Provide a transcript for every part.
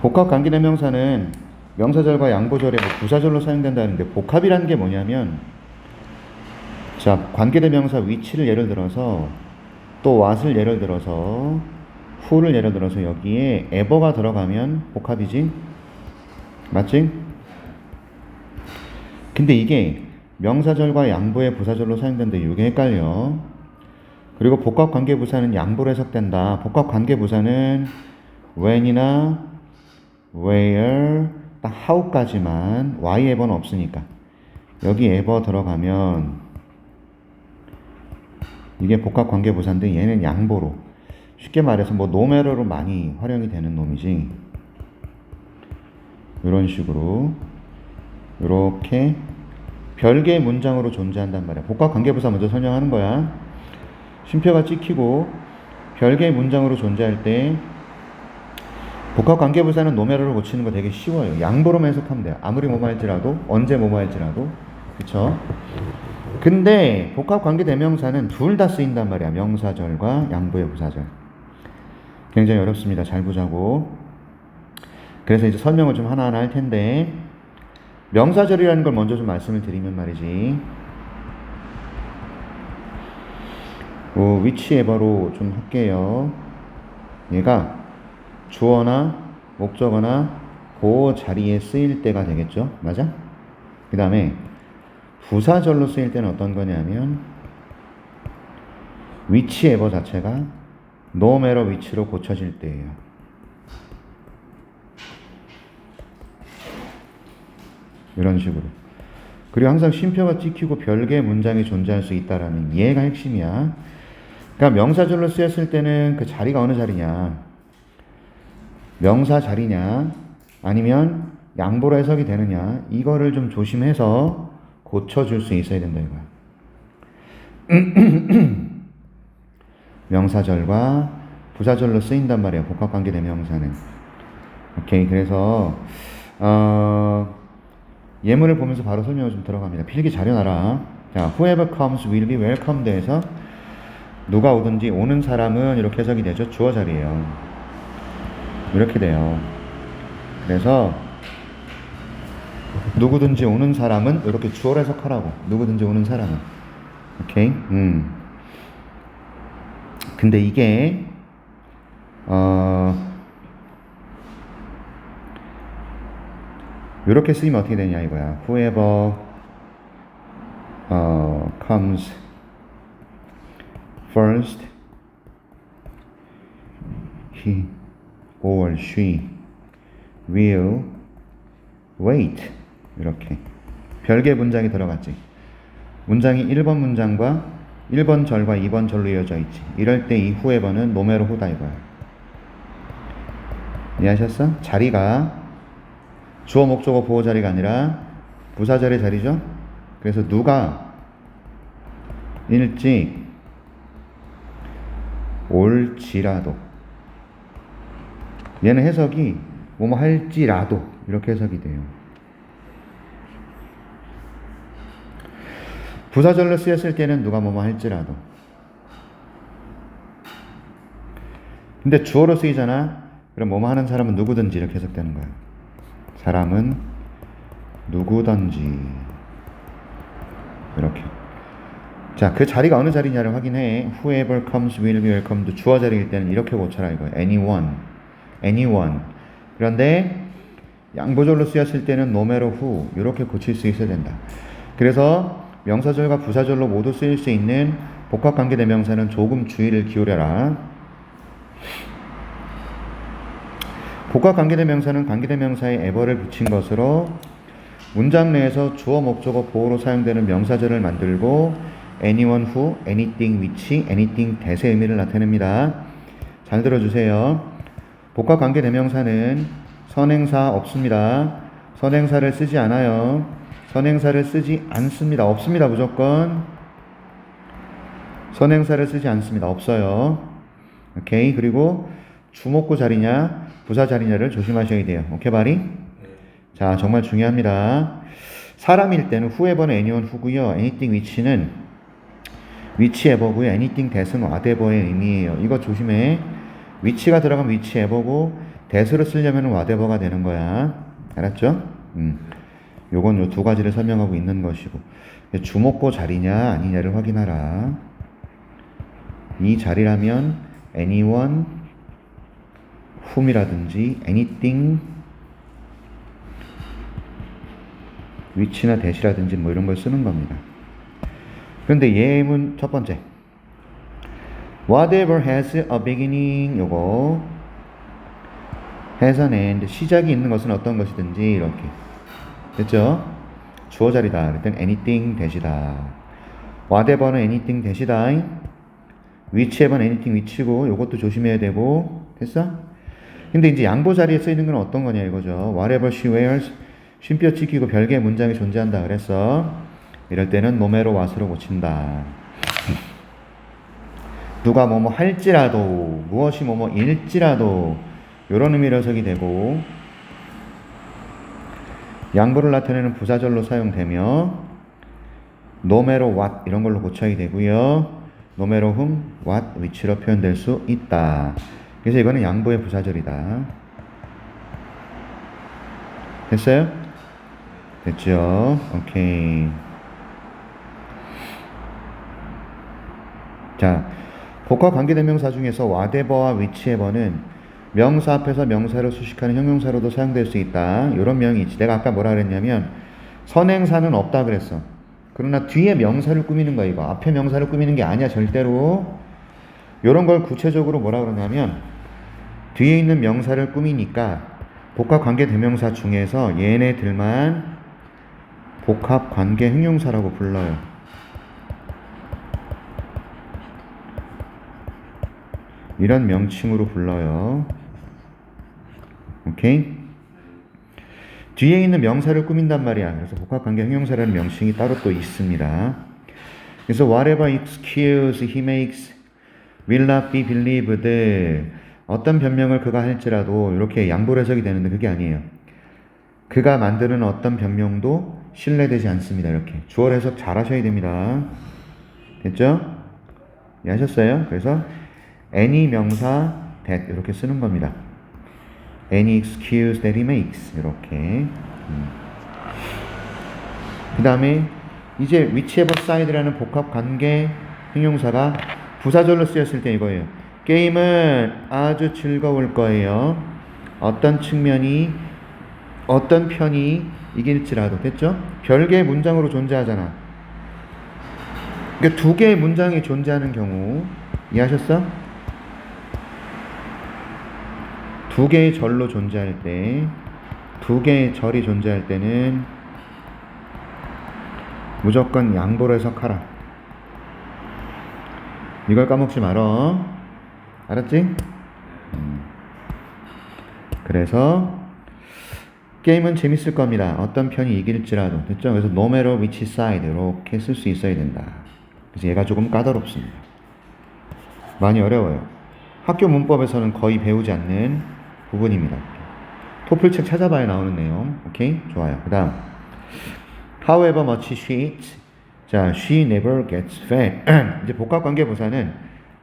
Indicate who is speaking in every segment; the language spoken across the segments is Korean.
Speaker 1: 복합 관계대명사는 명사절과 양보절에 뭐 부사절로 사용된다는데 복합이라는 게 뭐냐면 자 관계대명사 위치를 예를 들어서 또 what을 예를 들어서 who를 예를 들어서 여기에 ever가 들어가면 복합이지? 맞지? 근데 이게 명사절과 양보의 부사절로 사용되는데 이게 헷갈려. 그리고 복합 관계 부사는 양보로 해석된다. 복합 관계 부사는 when이나 where, 딱 how까지만 y ever는 없으니까. 여기 ever 들어가면 이게 복합 관계 부사인데 얘는 양보로. 쉽게 말해서 뭐 노매러로 많이 활용이 되는 놈이지. 이런 식으로 이렇게 별개의 문장으로 존재한단 말이야. 복합 관계 부사 먼저 설명하는 거야. 쉼표가 찍히고 별개의 문장으로 존재할 때 복합 관계 부사는 노메러를 고치는 거 되게 쉬워요. 양보로만 해석하면 돼요. 아무리 뭐뭐 할지라도 언제 뭐뭐 할지라도 그쵸? 근데 복합 관계 대명사는 둘 다 쓰인단 말이야. 명사절과 양보의 부사절. 굉장히 어렵습니다. 잘 보자고. 그래서 이제 설명을 좀 하나하나 할 텐데 명사절이라는 걸 먼저 좀 말씀을 드리면 말이지. 어, 위치 에버로 좀 할게요. 얘가 주어나 목적어나 그 자리에 쓰일 때가 되겠죠. 맞아? 그 다음에 부사절로 쓰일 때는 어떤 거냐면 위치 에버 자체가 matter 위치로 고쳐질 때예요. 이런 식으로. 그리고 항상 쉼표가 찍히고 별개의 문장이 존재할 수 있다라는 이해가 핵심이야. 그러니까 명사절로 쓰였을 때는 그 자리가 어느 자리냐? 명사 자리냐 아니면 양보로 해석이 되느냐 이거를 좀 조심해서 고쳐줄 수 있어야 된다 이거야. 명사절과 부사절로 쓰인단 말이에요. 복합관계 대명사는. 오케이 그래서 어, 예문을 보면서 바로 설명을 좀 들어갑니다. 필기 자료나라. 자, whoever comes will be welcomed에서 누가 오든지 오는 사람은 이렇게 해석이 되죠. 주어 자리예요. 이렇게 돼요. 그래서 누구든지 오는 사람은 이렇게 주어로 해석하라고. 누구든지 오는 사람은. 오케이? 음. 근데 이게 어 이렇게 쓰이면 어떻게 되냐 이거야. Whoever 어, comes first, he or she will wait. 이렇게. 별개 문장이 들어갔지. 문장이 1번 문장과 1번 절과 2번 절로 이어져 있지. 이럴 때 이후에 번은 노메로 후다 이거야. 이해하셨어? 자리가 주어 목적어 보호 자리가 아니라 부사절의 자리죠. 그래서 누가 일찍 올지라도 얘는 해석이 뭐뭐 할지라도 이렇게 해석이 돼요. 부사절로 쓰였을 때는 누가 뭐뭐 할지라도. 근데 주어로 쓰이잖아. 그럼 뭐뭐 하는 사람은 누구든지 이렇게 해석되는 거야. 사람은 누구든지 이렇게. 자, 그 자리가 어느 자리냐를 확인해. Whoever comes will be welcomed. 주어 자리일 때는 이렇게 고쳐라 이거야. Anyone. Anyone. 그런데 양보절로 쓰였을 때는 no matter who 이렇게 고칠 수 있어야 된다. 그래서 명사절과 부사절로 모두 쓰일 수 있는 복합관계 대명사는 조금 주의를 기울여라. 복합관계 대명사는 관계 대명사에 ever를 붙인 것으로 문장 내에서 주어 목적어 보호로 사용되는 명사절을 만들고 anyone who, anything which, anything that의 의미를 나타냅니다. 잘 들어주세요. 복합 관계 대명사는 선행사 없습니다. 선행사를 쓰지 않아요. 선행사를 쓰지 않습니다. 없습니다. 무조건. 선행사를 쓰지 않습니다. 없어요. 오케이. 그리고 주목구 자리냐, 부사 자리냐를 조심하셔야 돼요. 오케이, 바리? 자, 정말 중요합니다. 사람일 때는 whoever는 anyone who고요. anything which는 which ever고요. anything that은 whatever의 의미예요. 이거 조심해. 위치가 들어가면 위치 에버고 대수로 쓰려면 whatever가 되는 거야. 알았죠? 음. 요건 요 두 가지를 설명하고 있는 것이고. 주목고 자리냐 아니냐를 확인하라. 이 자리라면 anyone, whom이라든지 anything, 위치나 대시라든지 뭐 이런 걸 쓰는 겁니다. 그런데 예문 첫 번째. Whatever has a beginning 요거 has an end 시작이 있는 것은 어떤 것이든지 이렇게 됐죠? 주어 자리다. 그랬더니 anything 대시다. whatever는 anything 대시다. 위치에만 anything 위치고 요것도 조심해야 되고 됐어? 근데 이제 양보 자리에 쓰이는 건 어떤 거냐 이거죠. whatever she wears 쉼표 찍히고 별개의 문장이 존재한다 그랬어. 이럴 때는 노메로 왓으로 고친다. 누가 뭐뭐 할지라도 무엇이 뭐뭐 일지라도 이런 의미로 해석이 되고 양보를 나타내는 부사절로 사용되며 노메로 what 이런 걸로 고쳐야 되고요. 노메로 whom what 위치로 표현될 수 있다. 그래서 이거는 양보의 부사절이다. 됐어요? 됐죠? 오케이. 자, 복합 관계대명사 중에서 whatever와 whichever는 명사 앞에서 명사를 수식하는 형용사로도 사용될 수 있다. 이런 명이 있지. 내가 아까 뭐라 그랬냐면 선행사는 없다 그랬어. 그러나 뒤에 명사를 꾸미는 거야 이거. 앞에 명사를 꾸미는 게 아니야 절대로. 이런 걸 구체적으로 뭐라 그러냐면 뒤에 있는 명사를 꾸미니까 복합 관계 대명사 중에서 얘네들만 복합 관계 형용사라고 불러요. 이런 명칭으로 불러요. 오케이? 뒤에 있는 명사를 꾸민단 말이야. 그래서 복합관계 형용사라는 명칭이 따로 또 있습니다. 그래서 whatever excuse he makes will not be believed. 어떤 변명을 그가 할지라도 이렇게 양보를 해석이 되는데 그게 아니에요. 그가 만드는 어떤 변명도 신뢰되지 않습니다. 이렇게 주어 해석 잘 하셔야 됩니다. 됐죠? 이해하셨어요? 그래서 any 명사 that 이렇게 쓰는 겁니다. any excuse that he makes 이렇게 음. 그 다음에 이제 whichever side라는 복합 관계 형용사가 부사절로 쓰였을 때 이거예요. 게임은 아주 즐거울 거예요. 어떤 측면이 어떤 편이 이길지라도 됐죠? 별개의 문장으로 존재하잖아. 그러니까 두 개의 문장이 존재하는 경우 이해하셨어? 두 개의 절로 존재할 때, 두 개의 절이 존재할 때는 무조건 양보를 해석하라. 이걸 까먹지 말어. 알았지? 음. 그래서 게임은 재밌을 겁니다. 어떤 편이 이길지라도 됐죠? 그래서 no matter which side 이렇게 쓸 수 있어야 된다. 그래서 얘가 조금 까다롭습니다. 많이 어려워요. 학교 문법에서는 거의 배우지 않는 부분입니다. 토플 책 찾아봐야 나오는 내용. 오케이? 좋아요. 그 다음. However much she eats. 자, she never gets fat. 이제 복합 관계부사는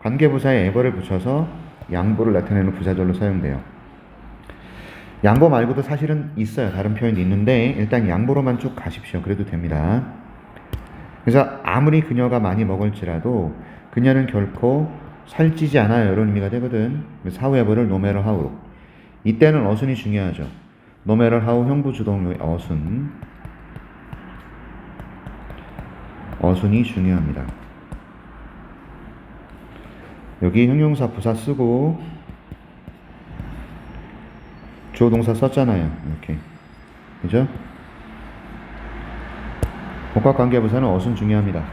Speaker 1: 관계부사에 ever를 붙여서 양보를 나타내는 부사절로 사용돼요. 양보 말고도 사실은 있어요. 다른 표현이 있는데 일단 양보로만 쭉 가십시오. 그래도 됩니다. 그래서 아무리 그녀가 많이 먹을지라도 그녀는 결코 살찌지 않아요. 이런 의미가 되거든. no matter how로. 이때는 어순이 중요하죠. matter how 형부 주동료의 어순. 어순이 중요합니다. 여기 형용사 부사 쓰고 주어 동사 썼잖아요. 이렇게. 그죠? 복합 관계 부사는 어순 중요합니다.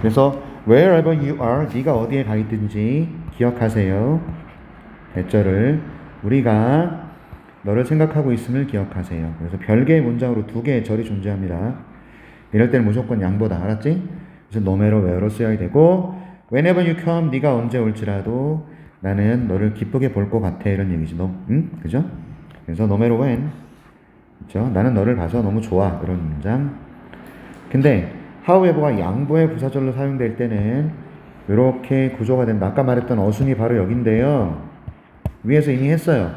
Speaker 1: 그래서 wherever you are 네가 어디에 가 있든지 기억하세요. 대절을 우리가 너를 생각하고 있음을 기억하세요. 그래서 별개의 문장으로 두 개의 절이 존재합니다. 이럴 때는 무조건 양보다 알았지? 그래서 노메로 where로 쓰여야 되고 whenever you come 네가 언제 올지라도 나는 너를 기쁘게 볼 것 같아 이런 얘기지. 너, 응? 그죠? 그래서 노메로 when 그죠? 나는 너를 봐서 너무 좋아 그런 문장. 근데 however가 양보의 부사절로 사용될 때는 이렇게 구조가 된다. 아까 말했던 어순이 바로 여긴데요. 위에서 이미 했어요.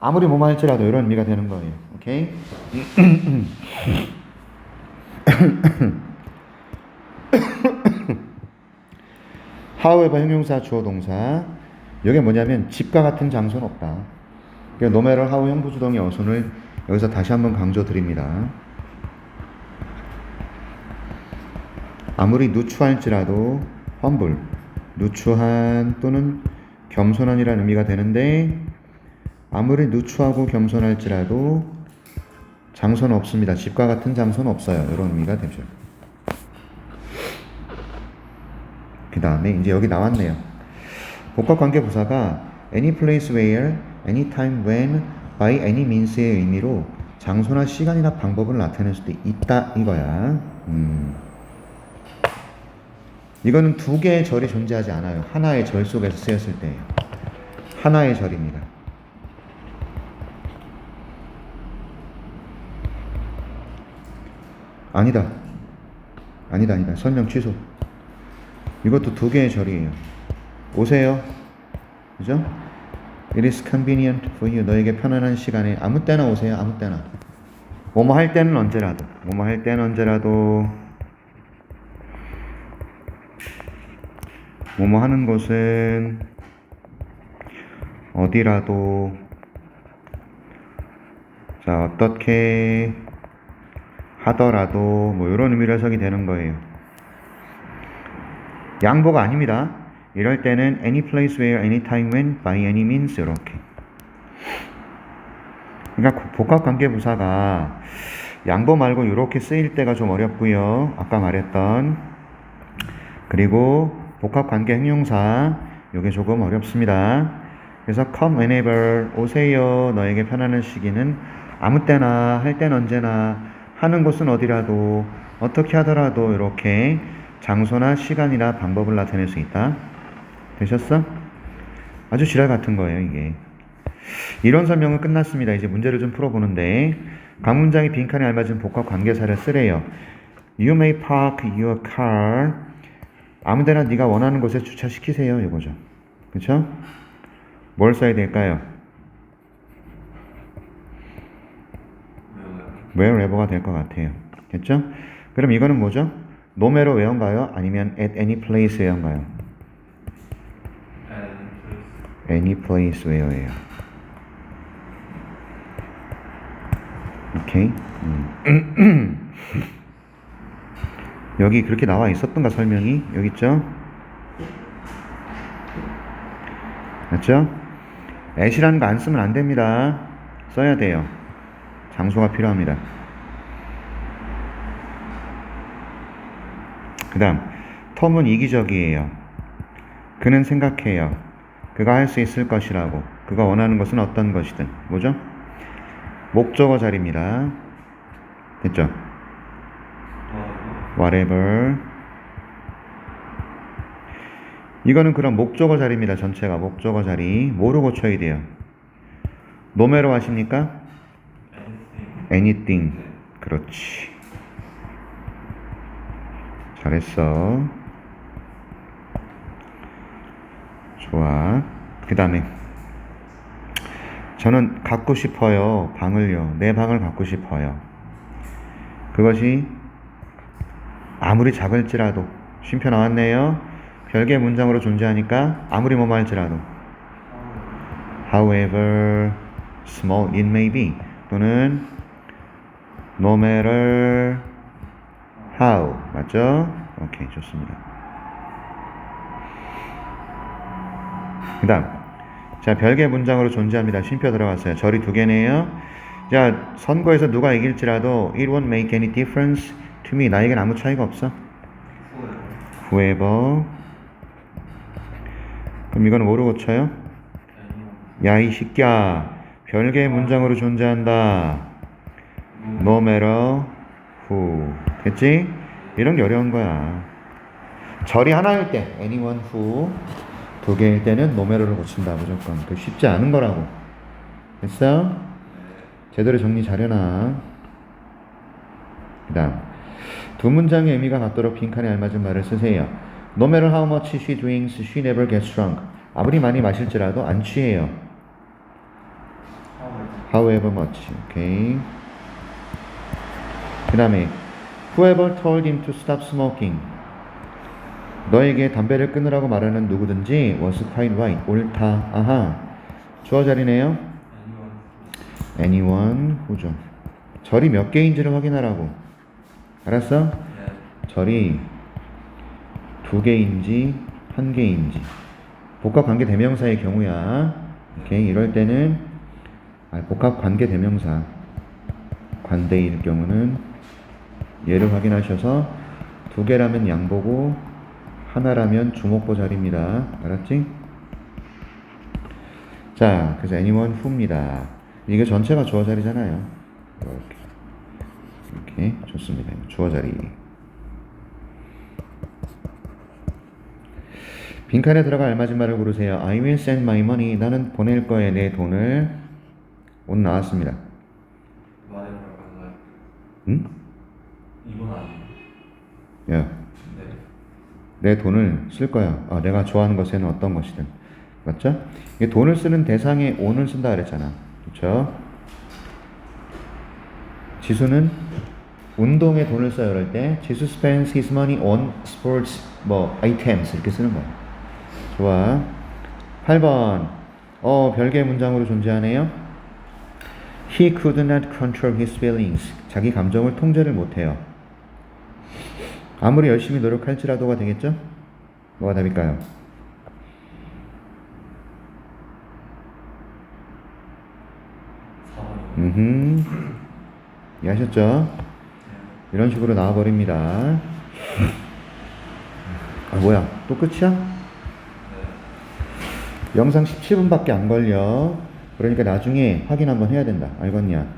Speaker 1: 아무리 뭐만 할지라도 이런 의미가 되는 거예요. 오케이? however 형용사 주어 동사 이게 뭐냐면 집과 같은 장소는 없다. matter how 형부주동의 어순을 여기서 다시 한번 강조 드립니다. 아무리 누추할지라도 humble, 누추한 또는 겸손한이라는 의미가 되는데 아무리 누추하고 겸손할지라도 장소는 없습니다. 집과 같은 장소는 없어요. 이런 의미가 되죠. 그 다음에 이제 여기 나왔네요. 복합관계 부사가 any place where, any time when, by any means의 의미로 장소나 시간이나 방법을 나타낼 수도 있다 이거야. 음. 이거는 두 개의 절이 존재하지 않아요. 하나의 절 속에서 쓰였을 때예요. 하나의 절입니다. 아니다. 아니다, 아니다. 설명 취소. 이것도 두 개의 절이에요. 오세요. 그죠? It is convenient for you. 너에게 편안한 시간에 아무 때나 오세요. 아무 때나. 뭐뭐 할 때는 언제라도. 뭐뭐 할 때는 언제라도. 뭐뭐 하는 곳은 어디라도. 자, 어떻게 하더라도 뭐 이런 의미로 해석이 되는 거예요. 양보가 아닙니다. 이럴 때는 any place where, any time when, by any means 이렇게. 그러니까 복합 관계 부사가 양보 말고 이렇게 쓰일 때가 좀 어렵고요. 아까 말했던 그리고 복합 관계 형용사 이게 조금 어렵습니다. 그래서 come whenever 오세요. 너에게 편안한 시기는 아무 때나 할 땐 언제나 하는 곳은 어디라도 어떻게 하더라도 이렇게 장소나 시간이나 방법을 나타낼 수 있다. 되셨어? 아주 지랄 같은 거예요, 이게. 이런 설명은 끝났습니다. 이제 문제를 좀 풀어보는데 각 문장이 빈칸에 알맞은 복합 관계사를 쓰래요. You may park your car. 아무데나 네가 원하는 곳에 주차시키세요. 이거죠. 그렇죠? 뭘 써야 될까요? wherever가 될 것 같아요. 됐죠? 그럼 이거는 뭐죠? 노메로 where인가요? 아니면 at any place where인가요? any place where예요. 오케이. 음. 여기 그렇게 나와 있었던가 설명이 여기 있죠? 맞죠? at이라는 거 안 쓰면 안 됩니다. 써야 돼요. 장소가 필요합니다. 그 다음, 톰은 이기적이에요. 그는 생각해요. 그가 할 수 있을 것이라고. 그가 원하는 것은 어떤 것이든. 뭐죠? 목적어 자리입니다. 됐죠? Whatever. 이거는 그런 목적어 자리입니다. 전체가 목적어 자리. 뭐로 고쳐야 돼요? 노매로 하십니까? anything. 그렇지. 잘했어. 좋아. 그 다음에 저는 갖고 싶어요. 방을요. 내 방을 갖고 싶어요. 그것이 아무리 작을지라도 쉼표 나왔네요. 별개의 문장으로 존재하니까 아무리 뭐뭐 할지라도 however small it may be 또는 no matter how 맞죠? 오케이 좋습니다. 그 다음 자 별개 문장으로 존재합니다. 쉼표 들어갔어요. 절이 두 개네요. 자 선거에서 누가 이길지라도 it won't make any difference me 나에겐 아무 차이가 없어. whoever 그럼 이거는 뭐로 고쳐요? 야 이 새끼야 별개의 문장으로 존재한다. no matter who 됐지? 이런 게 어려운 거야. 절이 하나일 때 anyone who 두 개일 때는 matter를 고친다 무조건. 그 쉽지 않은 거라고. 됐어? 제대로 정리 잘해놔. 그 다음 두 문장의 의미가 같도록 빈칸에 알맞은 말을 쓰세요. No matter how much she drinks, she never gets drunk. 아무리 많이 마실지라도 안 취해요. However much. 오케이. 그 다음에 Whoever told him to stop smoking. 너에게 담배를 끊으라고 말하는 누구든지 was quite right. 옳다. 아하. 주어 자리네요. anyone 후죠. 절이 몇 개인지를 확인하라고. 알았어? 절이 두 개인지 한 개인지. 복합 관계 대명사의 경우야. 오케이. 이럴 때는 아, 복합 관계 대명사 관대일 경우는 얘를 확인하셔서 두 개라면 양보고 하나라면 주목보 자리입니다. 알았지? 자, 그래서 anyone who입니다. 이게 전체가 주어 자리잖아요. 이렇게. 이렇게 좋습니다. 주어 자리. 빈칸에 들어가 알맞은 말을 고르세요. I will send my money. 나는 보낼 거에 내 돈을. 오늘 나왔습니다.
Speaker 2: 말에 들어가서
Speaker 1: 응?
Speaker 2: 이건 아니에요.
Speaker 1: 야,
Speaker 2: 네.
Speaker 1: 내 돈을 쓸 거야. 아, 내가 좋아하는 것에는 어떤 것이든. 맞죠? 이게 돈을 쓰는 대상에 on을 쓴다 그랬잖아. 그렇죠? 지수는 운동에 돈을 써요. 그럴 때 지수 spends his money on sports 뭐 items 이렇게 쓰는 거야. 좋아. 8번. 어, 별개의 문장으로 존재하네요. He could not control his feelings. 자기 감정을 통제를 못 해요. 아무리 열심히 노력할지라도가 되겠죠? 뭐가 답일까요?
Speaker 2: 사원이.
Speaker 1: 음, 이해하셨죠? 이런 식으로 나와버립니다. 아, 뭐야? 또 끝이야?
Speaker 2: 네.
Speaker 1: 영상 17분밖에 안 걸려. 그러니까 나중에 확인 한번 해야 된다. 알겠냐?